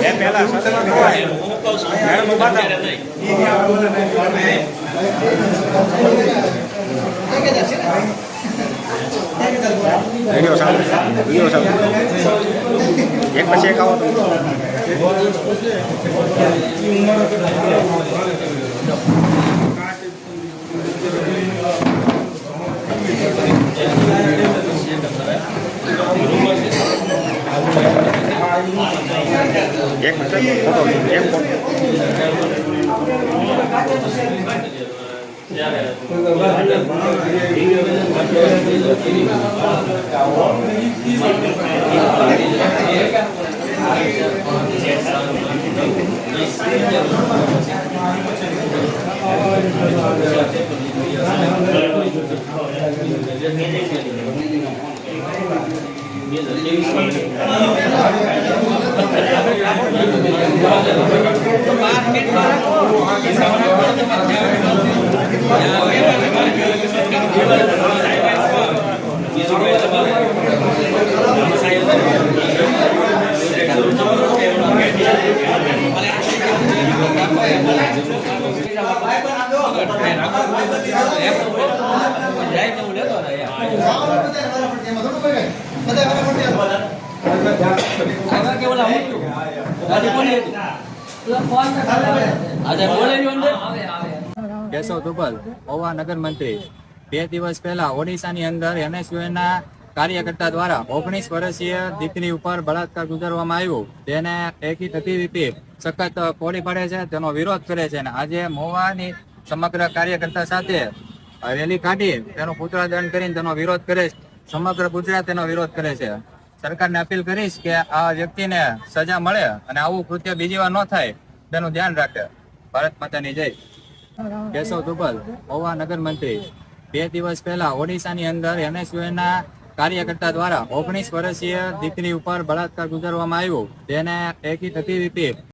એ પહેલા સત્સંગ હોય મેડમ ઊભા થાવ વીડિયો સાંભળો વીડિયો સાંભળો એક પછી એક આવો તમે એક મિનિટ ફોટો એક ફોટો કેશવ દુબલ, ઓવા નગર મંત્રી બે દિવસ પહેલા ઓડિશાની અંદર એનએસયુના કાર્યકર્તા દ્વારા ઓગણીસ વર્ષીય દીકરી ઉપર બળાત્કાર ગુજારવામાં આવ્યો. તેને એકી થતી રીતે સખત ફોડી પડે છે, તેનો વિરોધ કરે છે અને આજે મોવાની સમગ્ર કાર્યકર્તા સાથે રેલી કાઢી તેનો પુતળાદંડ કરીને તેનો વિરોધ કરે સમગ્ર ગુજરાત તેનો વિરોધ કરે છે. સરકારને અપીલ કરીશ કે આ વ્યક્તિને સજા મળે અને આવું કૃત્ય બીજી વાર ન થાય, તેનું ધ્યાન રાખે. ભારત માતાની જય. કેશવ દુબલ ઓવા નગર મંત્રી બે દિવસ પહેલા ઓડિશાની અંદર એનએસયુના કાર્યકર્તા દ્વારા ઓગણીસ વર્ષીય દીકરી ઉપર બળાત્કાર ગુજારવામાં આવ્યો. તેને એકી થતી રીતે